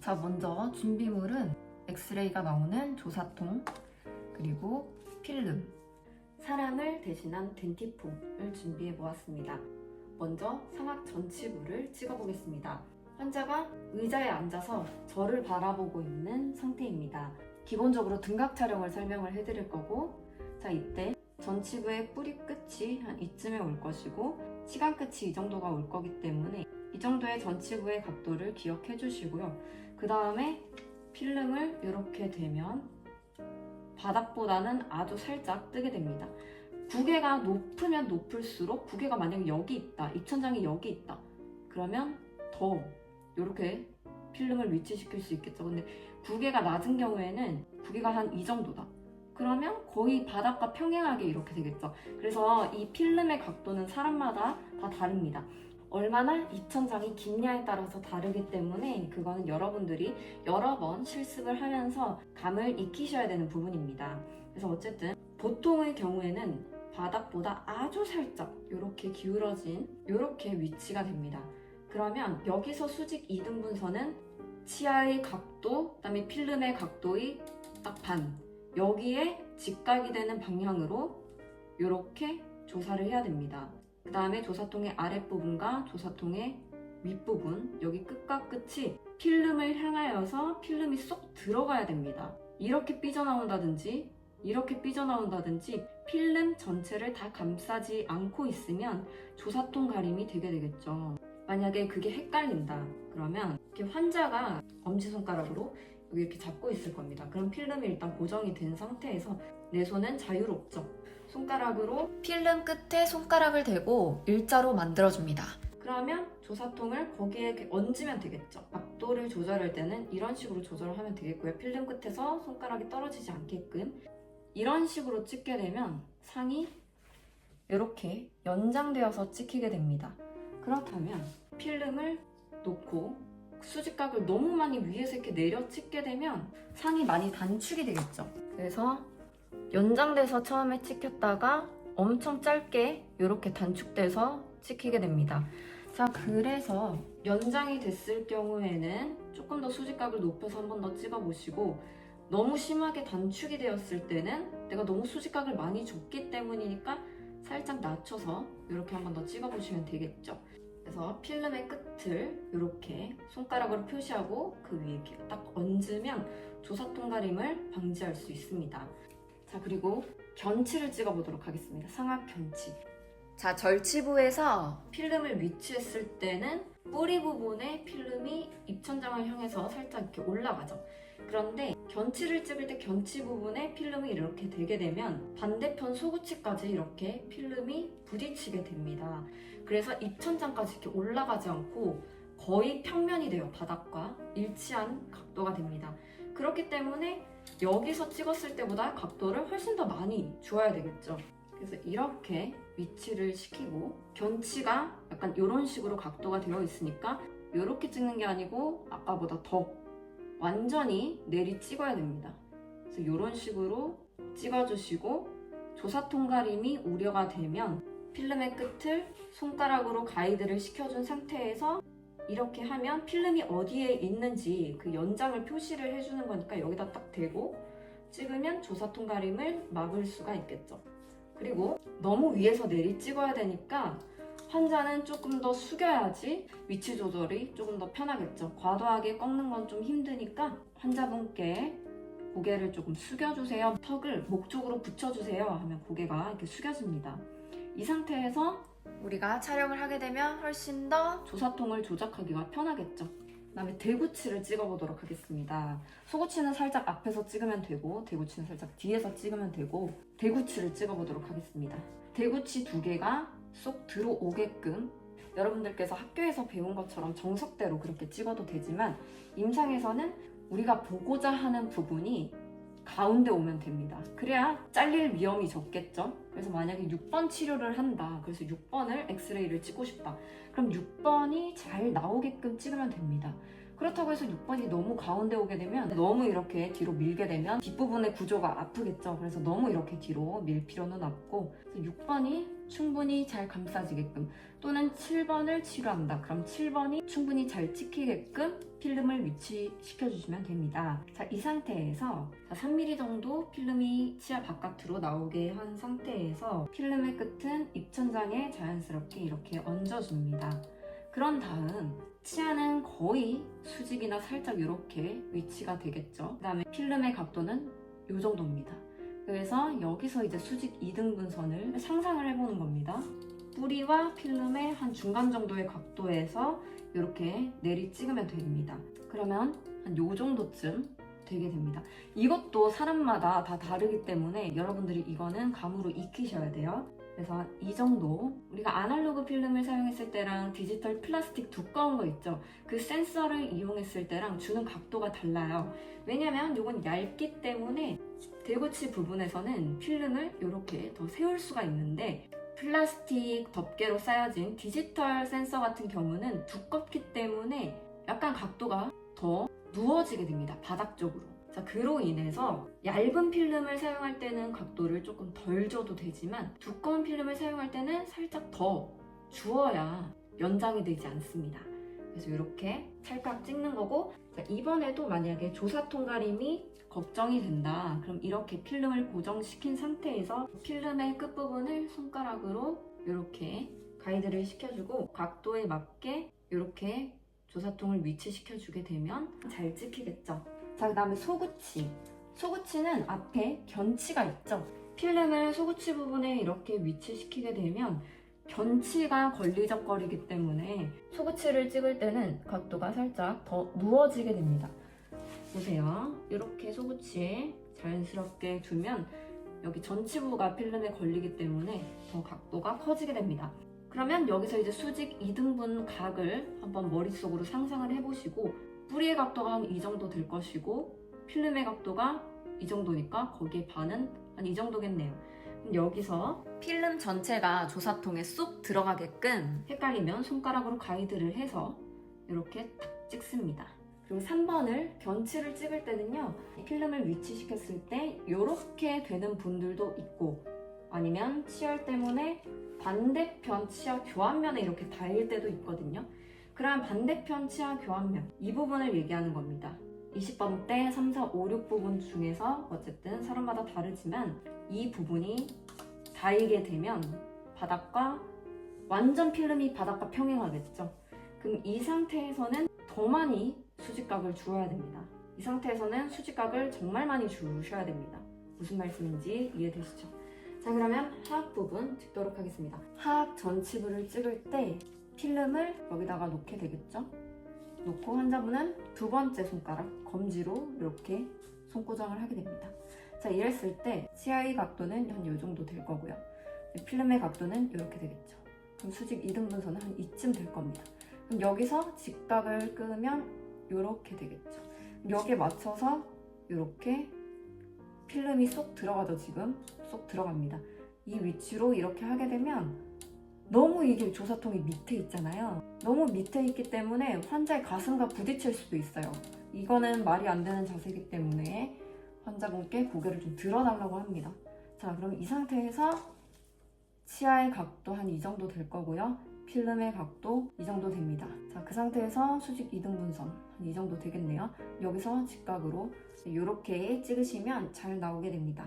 자, 먼저 준비물은 엑스레이가 나오는 조사통, 그리고 필름, 사람을 대신한 덴티폼을 준비해 보았습니다. 먼저 상악 전치부를 찍어 보겠습니다. 환자가 의자에 앉아서 저를 바라보고 있는 상태입니다. 기본적으로 등각 촬영을 설명을 해드릴 거고, 자, 이때 전치부의 뿌리 끝이 한 이쯤에 올 것이고, 시간 끝이 이 정도가 올 거기 때문에 이 정도의 전치부의 각도를 기억해 주시고요. 그 다음에 필름을 이렇게 대면 바닥보다는 아주 살짝 뜨게 됩니다. 구개가 높으면 높을수록 구개가 만약에 여기 있다, 입천장이 여기 있다. 그러면 더 이렇게 필름을 위치시킬 수 있겠죠. 근데 구개가 낮은 경우에는 구개가 한 이 정도다. 그러면 거의 바닥과 평행하게 이렇게 되겠죠. 그래서 이 필름의 각도는 사람마다 다 다릅니다. 얼마나 입천장이 깊냐에 따라서 다르기 때문에 그거는 여러분들이 여러 번 실습을 하면서 감을 익히셔야 되는 부분입니다. 그래서 어쨌든 보통의 경우에는 바닥보다 아주 살짝 이렇게 기울어진 이렇게 위치가 됩니다. 그러면 여기서 수직 이등분선은 치아의 각도, 그다음에 필름의 각도의 딱 반. 여기에 직각이 되는 방향으로 이렇게 조사를 해야 됩니다. 그 다음에 조사통의 아랫부분과 조사통의 윗부분, 여기 끝과 끝이 필름을 향하여서 필름이 쏙 들어가야 됩니다. 이렇게 삐져나온다든지, 이렇게 삐져나온다든지, 필름 전체를 다 감싸지 않고 있으면 조사통 가림이 되게 되겠죠. 만약에 그게 헷갈린다. 그러면 이렇게 환자가 엄지손가락으로 이렇게 잡고 있을 겁니다. 그럼 필름이 일단 고정이 된 상태에서 내 손은 자유롭죠. 손가락으로 필름 끝에 손가락을 대고 일자로 만들어줍니다. 그러면 조사통을 거기에 얹으면 되겠죠. 각도를 조절할 때는 이런 식으로 조절을 하면 되겠고요. 필름 끝에서 손가락이 떨어지지 않게끔 이런 식으로 찍게 되면 상이 이렇게 연장되어서 찍히게 됩니다. 그렇다면 필름을 놓고 수직각을 너무 많이 위에서 이렇게 내려 찍게 되면 상이 많이 단축이 되겠죠. 그래서 연장돼서 처음에 찍혔다가 엄청 짧게 이렇게 단축돼서 찍히게 됩니다. 자, 그래서 연장이 됐을 경우에는 조금 더 수직각을 높여서 한 번 더 찍어보시고 너무 심하게 단축이 되었을 때는 내가 너무 수직각을 많이 줬기 때문이니까 살짝 낮춰서 이렇게 한 번 더 찍어보시면 되겠죠. 그래서 필름의 끝을 이렇게 손가락으로 표시하고 그 위에 이렇게 딱 얹으면 조사 통 가림을 방지할 수 있습니다. 자, 그리고 견치를 찍어보도록 하겠습니다. 상악 견치. 자, 절치부에서 필름을 위치했을 때는 뿌리 부분에 필름이 입천장을 향해서 살짝 이렇게 올라가죠. 그런데 견치를 찍을 때 견치 부분에 필름이 이렇게 되게 되면 반대편 소구치까지 이렇게 필름이 부딪히게 됩니다. 그래서 입천장까지 이렇게 올라가지 않고 거의 평면이 돼요. 바닥과 일치한 각도가 됩니다. 그렇기 때문에 여기서 찍었을 때보다 각도를 훨씬 더 많이 주어야 되겠죠. 그래서 이렇게 위치를 시키고 견치가 약간 이런 식으로 각도가 되어 있으니까 이렇게 찍는 게 아니고 아까보다 더 완전히 내리 찍어야 됩니다. 그래서 이런 식으로 찍어주시고 조사통 가림이 우려가 되면 필름의 끝을 손가락으로 가이드를 시켜준 상태에서 이렇게 하면 필름이 어디에 있는지 그 연장을 표시를 해주는 거니까 여기다 딱 대고 찍으면 조사 통 가림을 막을 수가 있겠죠. 그리고 너무 위에서 내리 찍어야 되니까 환자는 조금 더 숙여야지 위치 조절이 조금 더 편하겠죠. 과도하게 꺾는 건 좀 힘드니까 환자분께 고개를 조금 숙여주세요. 턱을 목 쪽으로 붙여주세요. 하면 고개가 이렇게 숙여집니다. 이 상태에서 우리가 촬영을 하게 되면 훨씬 더 조사통을 조작하기가 편하겠죠. 그다음에 대구치를 찍어보도록 하겠습니다. 소구치는 살짝 앞에서 찍으면 되고 대구치는 살짝 뒤에서 찍으면 되고 대구치를 찍어보도록 하겠습니다. 대구치 두 개가 쏙 들어오게끔 여러분들께서 학교에서 배운 것처럼 정석대로 그렇게 찍어도 되지만 임상에서는 우리가 보고자 하는 부분이 가운데 오면 됩니다. 그래야 잘릴 위험이 적겠죠? 그래서 만약에 6번 치료를 한다. 그래서 6번을 엑스레이를 찍고 싶다. 그럼 6번이 잘 나오게끔 찍으면 됩니다. 그렇다고 해서 6번이 너무 가운데 오게 되면 너무 이렇게 뒤로 밀게 되면 뒷부분의 구조가 아프겠죠. 그래서 너무 이렇게 뒤로 밀 필요는 없고 6번이 충분히 잘 감싸지게끔 또는 7번을 치료한다. 그럼 7번이 충분히 잘 찍히게끔 필름을 위치시켜 주시면 됩니다. 자, 이 상태에서 자, 3mm 정도 필름이 치아 바깥으로 나오게 한 상태에서 필름의 끝은 입천장에 자연스럽게 이렇게 얹어줍니다. 그런 다음 치아는 거의 수직이나 살짝 이렇게 위치가 되겠죠. 그 다음에 필름의 각도는 이 정도입니다. 그래서 여기서 이제 수직 2등분선을 상상을 해보는 겁니다. 뿌리와 필름의 한 중간 정도의 각도에서 이렇게 내리 찍으면 됩니다. 그러면 한 요 정도쯤 되게 됩니다. 이것도 사람마다 다 다르기 때문에 여러분들이 이거는 감으로 익히셔야 돼요. 그래서 이 정도. 우리가 아날로그 필름을 사용했을 때랑 디지털 플라스틱 두꺼운 거 있죠? 그 센서를 이용했을 때랑 주는 각도가 달라요. 왜냐면 이건 얇기 때문에 대구치 부분에서는 필름을 이렇게 더 세울 수가 있는데 플라스틱 덮개로 쌓여진 디지털 센서 같은 경우는 두껍기 때문에 약간 각도가 더 누워지게 됩니다 바닥 쪽으로 자, 그로 인해서 얇은 필름을 사용할 때는 각도를 조금 덜 줘도 되지만 두꺼운 필름을 사용할 때는 살짝 더 주어야 연장이 되지 않습니다. 그래서 이렇게 찰칵 찍는 거고 자, 이번에도 만약에 조사 통가림이 걱정이 된다. 그럼 이렇게 필름을 고정시킨 상태에서 필름의 끝부분을 손가락으로 이렇게 가이드를 시켜주고 각도에 맞게 이렇게 조사통을 위치시켜주게 되면 잘 찍히겠죠. 자, 그 다음에 소구치. 소구치는 앞에 견치가 있죠. 필름을 소구치 부분에 이렇게 위치시키게 되면 견치가 걸리적거리기 때문에 소구치를 찍을 때는 각도가 살짝 더 누워지게 됩니다. 보세요. 이렇게 소구치에 자연스럽게 두면 여기 전치부가 필름에 걸리기 때문에 더 각도가 커지게 됩니다. 그러면 여기서 이제 수직 2등분 각을 한번 머릿속으로 상상을 해보시고 뿌리의 각도가 한 이 정도 될 것이고 필름의 각도가 이 정도니까 거기에 반은 한 이 정도겠네요. 그럼 여기서 필름 전체가 조사통에 쏙 들어가게끔 헷갈리면 손가락으로 가이드를 해서 이렇게 탁 찍습니다. 그리고 3번을 견치를 찍을 때는요 필름을 위치시켰을 때 이렇게 되는 분들도 있고 아니면 치열 때문에 반대편 치아 교환면에 이렇게 닿을 때도 있거든요 그럼 반대편 치아 교환면 이 부분을 얘기하는 겁니다 20번 때 3, 4, 5, 6 부분 중에서 어쨌든 사람마다 다르지만 이 부분이 닿게 되면 바닥과 완전 필름이 바닥과 평행하겠죠 그럼 이 상태에서는 더 많이 수직각을 주어야 됩니다. 이 상태에서는 수직각을 정말 많이 주셔야 됩니다. 무슨 말씀인지 이해되시죠? 자 그러면 하악 부분 찍도록 하겠습니다. 하악 전치부를 찍을 때 필름을 여기다가 놓게 되겠죠? 놓고 환자분은 두 번째 손가락 검지로 이렇게 손고정을 하게 됩니다. 자 이랬을 때 치아의 각도는 한 이 정도 될 거고요. 필름의 각도는 이렇게 되겠죠. 그럼 수직 2등분선은 한 이쯤 될 겁니다. 그럼 여기서 직각을 끄면 이렇게 되겠죠. 여기에 맞춰서 이렇게 필름이 쏙 들어가죠, 지금. 쏙 들어갑니다. 이 위치로 이렇게 하게 되면 너무 이게 조사통이 밑에 있잖아요. 너무 밑에 있기 때문에 환자의 가슴과 부딪힐 수도 있어요. 이거는 말이 안 되는 자세이기 때문에 환자분께 고개를 좀 들어달라고 합니다. 자, 그럼 이 상태에서 치아의 각도 한 이 정도 될 거고요. 필름의 각도 이 정도 됩니다. 자, 그 상태에서 수직 2등분선 한 이 정도 되겠네요. 여기서 직각으로 이렇게 찍으시면 잘 나오게 됩니다.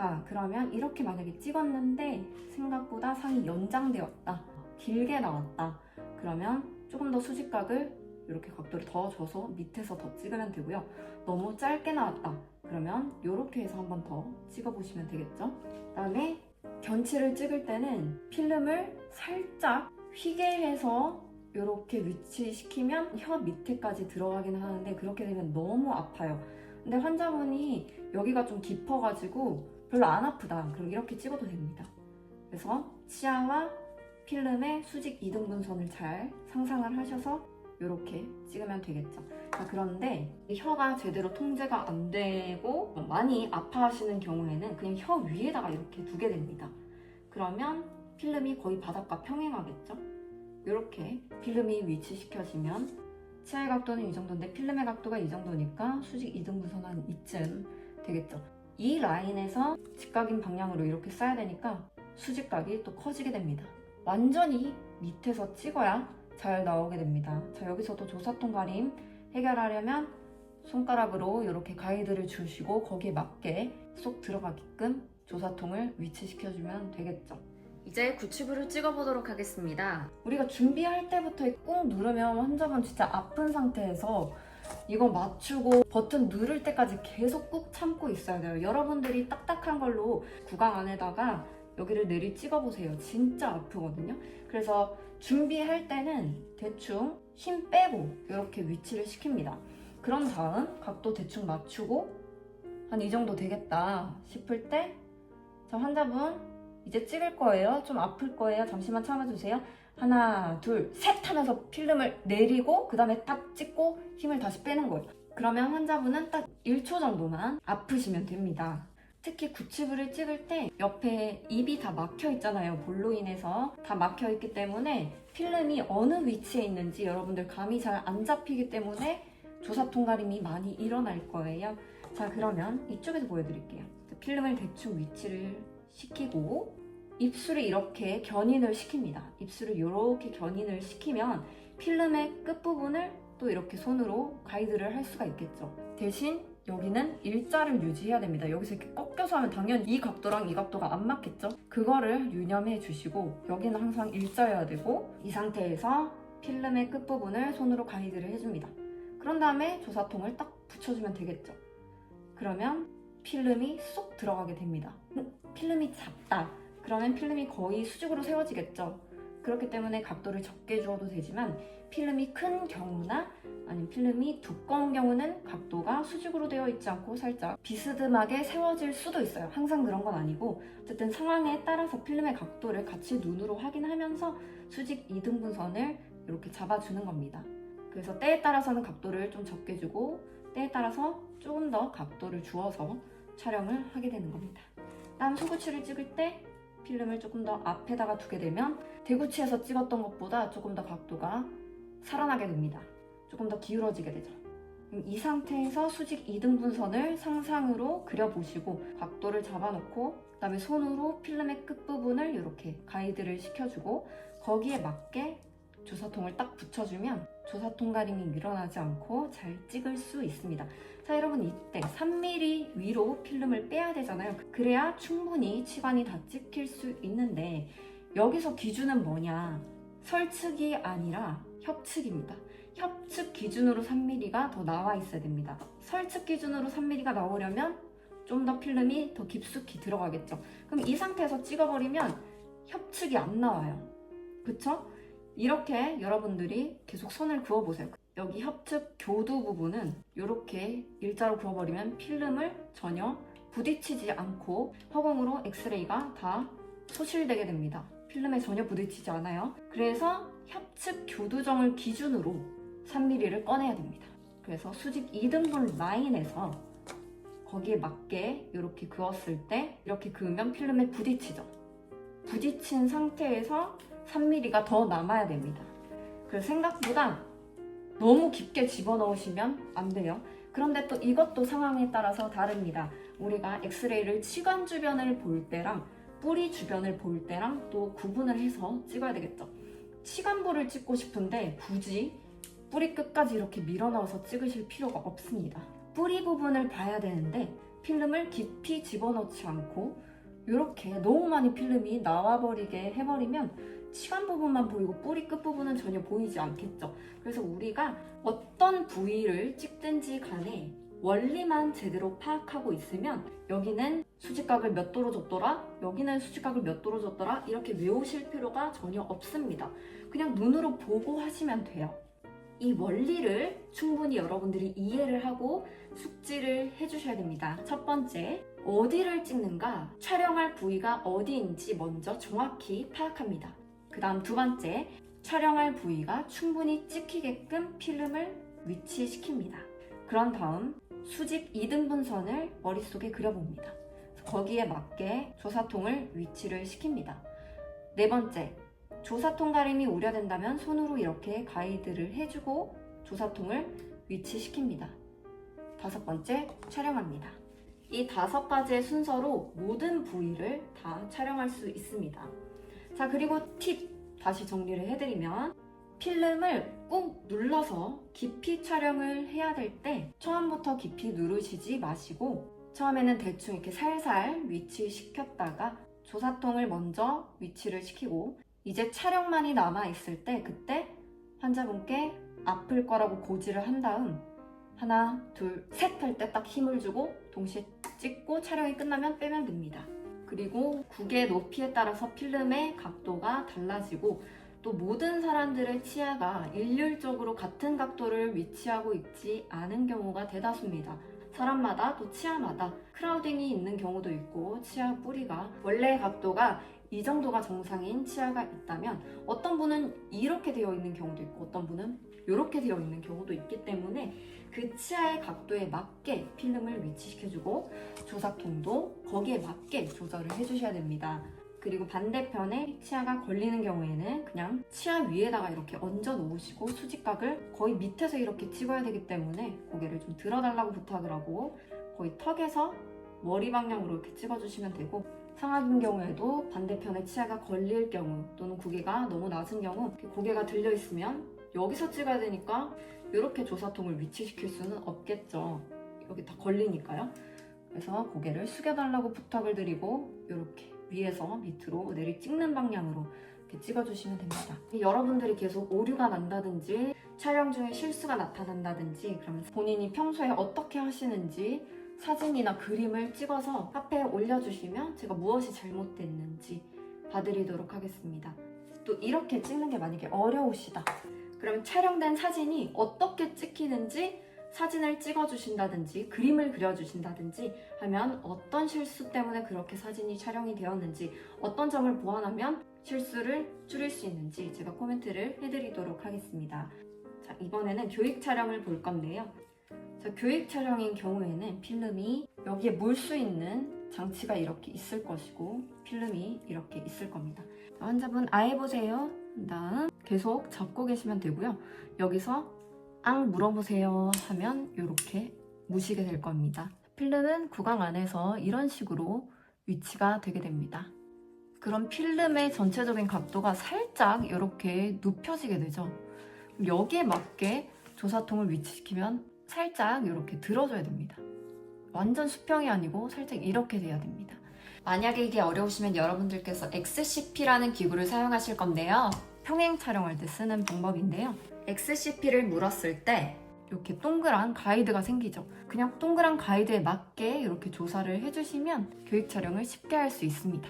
자, 그러면 이렇게 만약에 찍었는데 생각보다 상이 연장되었다. 길게 나왔다. 그러면 조금 더 수직각을 이렇게 각도를 더 줘서 밑에서 더 찍으면 되고요. 너무 짧게 나왔다. 그러면 이렇게 해서 한 번 더 찍어보시면 되겠죠. 그 다음에 견치를 찍을 때는 필름을 살짝 휘게 해서 이렇게 위치시키면 혀 밑에까지 들어가긴 하는데 그렇게 되면 너무 아파요. 근데 환자분이 여기가 좀 깊어가지고 별로 안 아프다. 그럼 이렇게 찍어도 됩니다. 그래서 치아와 필름의 수직 2등분선을 잘 상상을 하셔서 이렇게 찍으면 되겠죠. 자, 그런데 이 혀가 제대로 통제가 안 되고 많이 아파하시는 경우에는 그냥 혀 위에다가 이렇게 두게 됩니다. 그러면 필름이 거의 바닥과 평행하겠죠? 이렇게 필름이 위치시켜지면 치아의 각도는 이 정도인데 필름의 각도가 이 정도니까 수직 2등분선 한 이쯤 되겠죠. 이 라인에서 직각인 방향으로 이렇게 써야 되니까 수직각이 또 커지게 됩니다. 완전히 밑에서 찍어야 잘 나오게 됩니다. 자, 여기서도 조사통 가림 해결하려면 손가락으로 이렇게 가이드를 주시고 거기에 맞게 쏙 들어가게끔 조사통을 위치시켜주면 되겠죠. 이제 구치부를 찍어보도록 하겠습니다. 우리가 준비할 때부터 꾹 누르면 환자분 진짜 아픈 상태에서 이거 맞추고 버튼 누를 때까지 계속 꾹 참고 있어야 돼요. 여러분들이 딱딱한 걸로 구강 안에다가 여기를 내리 찍어보세요. 진짜 아프거든요. 그래서 준비할 때는 대충 힘 빼고 이렇게 위치를 시킵니다. 그런 다음 각도 대충 맞추고 한 이 정도 되겠다 싶을 때 자, 환자분 이제 찍을 거예요. 좀 아플 거예요. 잠시만 참아주세요. 하나, 둘, 셋 하면서 필름을 내리고 그 다음에 딱 찍고 힘을 다시 빼는 거예요. 그러면 환자분은 딱 1초 정도만 아프시면 됩니다. 특히 구치부를 찍을 때 옆에 입이 다 막혀 있잖아요. 볼로 인해서 다 막혀 있기 때문에 필름이 어느 위치에 있는지 여러분들 감이 잘 안 잡히기 때문에 조사 통 가림이 많이 일어날 거예요. 자, 그러면 이쪽에서 보여드릴게요. 필름을 대충 위치를 시키고 입술을 이렇게 견인을 시킵니다. 입술을 이렇게 견인을 시키면 필름의 끝부분을 또 이렇게 손으로 가이드를 할 수가 있겠죠. 대신 여기는 일자를 유지해야 됩니다. 여기서 이렇게 꺾여서 하면 당연히 이 각도랑 이 각도가 안 맞겠죠? 그거를 유념해 주시고 여기는 항상 일자여야 되고 이 상태에서 필름의 끝부분을 손으로 가이드를 해줍니다. 그런 다음에 조사통을 딱 붙여주면 되겠죠. 그러면 필름이 쏙 들어가게 됩니다. 음, 필름이 작다. 그러면 필름이 거의 수직으로 세워지겠죠. 그렇기 때문에 각도를 적게 주어도 되지만 필름이 큰 경우나 아니면 필름이 두꺼운 경우는 각도가 수직으로 되어 있지 않고 살짝 비스듬하게 세워질 수도 있어요. 항상 그런 건 아니고 어쨌든 상황에 따라서 필름의 각도를 같이 눈으로 확인하면서 수직 이등분선을 이렇게 잡아주는 겁니다. 그래서 때에 따라서는 각도를 좀 적게 주고 때에 따라서 조금 더 각도를 주어서 촬영을 하게 되는 겁니다. 다음 소구치를 찍을 때 필름을 조금 더 앞에다가 두게 되면 대구치에서 찍었던 것보다 조금 더 각도가 살아나게 됩니다. 조금 더 기울어지게 되죠. 이 상태에서 수직 이등분선을 상상으로 그려보시고 각도를 잡아놓고 그 다음에 손으로 필름의 끝부분을 이렇게 가이드를 시켜주고 거기에 맞게 조사통을 딱 붙여주면 조사 통 가림이 밀어나지 않고 잘 찍을 수 있습니다. 자 여러분 이때 3mm 위로 필름을 빼야 되잖아요. 그래야 충분히 치관이 다 찍힐 수 있는데 여기서 기준은 뭐냐? 설측이 아니라 협측입니다. 협측 기준으로 3mm가 더 나와 있어야 됩니다. 설측 기준으로 3mm가 나오려면 좀 더 필름이 더 깊숙이 들어가겠죠. 그럼 이 상태에서 찍어버리면 협측이 안 나와요. 그쵸? 이렇게 여러분들이 계속 선을 그어보세요. 여기 협측 교두 부분은 이렇게 일자로 그어버리면 필름을 전혀 부딪히지 않고 허공으로 엑스레이가 다 소실되게 됩니다. 필름에 전혀 부딪히지 않아요. 그래서 협측 교두정을 기준으로 3mm를 꺼내야 됩니다. 그래서 수직 2등분 라인에서 거기에 맞게 이렇게 그었을 때 이렇게 그으면 필름에 부딪히죠. 부딪힌 상태에서 3mm가 더 남아야 됩니다. 그래서 생각보다 너무 깊게 집어넣으시면 안 돼요. 그런데 또 이것도 상황에 따라서 다릅니다. 우리가 엑스레이를 치관 주변을 볼 때랑 뿌리 주변을 볼 때랑 또 구분을 해서 찍어야 되겠죠. 치관부를 찍고 싶은데 굳이 뿌리 끝까지 이렇게 밀어 넣어서 찍으실 필요가 없습니다. 뿌리 부분을 봐야 되는데 필름을 깊이 집어넣지 않고 이렇게 너무 많이 필름이 나와버리게 해버리면 치관 부분만 보이고 뿌리 끝 부분은 전혀 보이지 않겠죠. 그래서 우리가 어떤 부위를 찍든지 간에 원리만 제대로 파악하고 있으면 여기는 수직각을 몇 도로 줬더라, 여기는 수직각을 몇 도로 줬더라 이렇게 외우실 필요가 전혀 없습니다. 그냥 눈으로 보고 하시면 돼요. 이 원리를 충분히 여러분들이 이해를 하고 숙지를 해주셔야 됩니다. 첫 번째, 어디를 찍는가? 촬영할 부위가 어디인지 먼저 정확히 파악합니다. 그 다음 두 번째, 촬영할 부위가 충분히 찍히게끔 필름을 위치시킵니다. 그런 다음 수직 2등분선을 머릿속에 그려봅니다. 거기에 맞게 조사통을 위치를 시킵니다. 네 번째, 조사통 가림이 우려된다면 손으로 이렇게 가이드를 해주고 조사통을 위치시킵니다. 다섯 번째, 촬영합니다. 이 다섯 가지의 순서로 모든 부위를 다 촬영할 수 있습니다. 자, 그리고 팁 다시 정리를 해드리면 필름을 꾹 눌러서 깊이 촬영을 해야 될 때 처음부터 깊이 누르시지 마시고 처음에는 대충 이렇게 살살 위치시켰다가 조사통을 먼저 위치를 시키고 이제 촬영만이 남아 있을 때 그때 환자분께 아플 거라고 고지를 한 다음 하나, 둘, 셋 할 때 딱 힘을 주고 동시에 찍고 촬영이 끝나면 빼면 됩니다. 그리고 국의 높이에 따라서 필름의 각도가 달라지고 또 모든 사람들의 치아가 일률적으로 같은 각도를 위치하고 있지 않은 경우가 대다수입니다. 사람마다 또 치아마다 크라우딩이 있는 경우도 있고 치아 뿌리가 원래 각도가 이 정도가 정상인 치아가 있다면 어떤 분은 이렇게 되어 있는 경우도 있고 어떤 분은 이렇게 되어 있는 경우도 있기 때문에 그 치아의 각도에 맞게 필름을 위치시켜주고 조사통도 거기에 맞게 조절을 해주셔야 됩니다. 그리고 반대편에 치아가 걸리는 경우에는 그냥 치아 위에다가 이렇게 얹어 놓으시고 수직각을 거의 밑에서 이렇게 찍어야 되기 때문에 고개를 좀 들어달라고 부탁을 하고 거의 턱에서 머리 방향으로 이렇게 찍어주시면 되고 상악인 경우에도 반대편에 치아가 걸릴 경우 또는 고개가 너무 낮은 경우 고개가 들려 있으면 여기서 찍어야 되니까 이렇게 조사통을 위치시킬 수는 없겠죠. 여기 다 걸리니까요. 그래서 고개를 숙여달라고 부탁을 드리고 이렇게 위에서 밑으로 내리 찍는 방향으로 이렇게 찍어주시면 됩니다. 여러분들이 계속 오류가 난다든지 촬영 중에 실수가 나타난다든지 그러면 본인이 평소에 어떻게 하시는지 사진이나 그림을 찍어서 카페에 올려주시면 제가 무엇이 잘못됐는지 봐드리도록 하겠습니다. 또 이렇게 찍는 게 만약에 어려우시다. 그러면 촬영된 사진이 어떻게 찍히는지 사진을 찍어주신다든지 그림을 그려주신다든지 하면 어떤 실수 때문에 그렇게 사진이 촬영이 되었는지 어떤 점을 보완하면 실수를 줄일 수 있는지 제가 코멘트를 해드리도록 하겠습니다. 자, 이번에는 교육 촬영을 볼 건데요. 자, 교육 촬영인 경우에는 필름이 여기에 물수 있는 장치가 이렇게 있을 것이고 필름이 이렇게 있을 겁니다. 자, 환자분 아예 보세요. 다음 계속 잡고 계시면 되고요. 여기서 앙 물어보세요 하면 이렇게 무시게 될 겁니다. 필름은 구강 안에서 이런 식으로 위치가 되게 됩니다. 그럼 필름의 전체적인 각도가 살짝 이렇게 눕혀지게 되죠. 여기에 맞게 조사통을 위치시키면 살짝 이렇게 들어줘야 됩니다. 완전 수평이 아니고 살짝 이렇게 돼야 됩니다. 만약에 이게 어려우시면 여러분들께서 XCP라는 기구를 사용하실 건데요. 평행 촬영할 때 쓰는 방법인데요. XCP를 물었을 때 이렇게 동그란 가이드가 생기죠. 그냥 동그란 가이드에 맞게 이렇게 조사를 해주시면 교육 촬영을 쉽게 할 수 있습니다.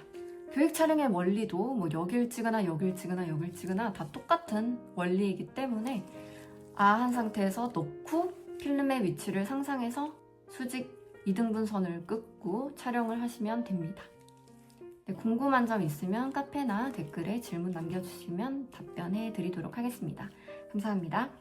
교육 촬영의 원리도 뭐 여길 찍으나 여길 찍으나 여길 찍으나 다 똑같은 원리이기 때문에 아한 상태에서 넣고 필름의 위치를 상상해서 수직 이등분 선을 긋고 촬영을 하시면 됩니다. 네, 궁금한 점 있으면 카페나 댓글에 질문 남겨주시면 답변해 드리도록 하겠습니다. 감사합니다.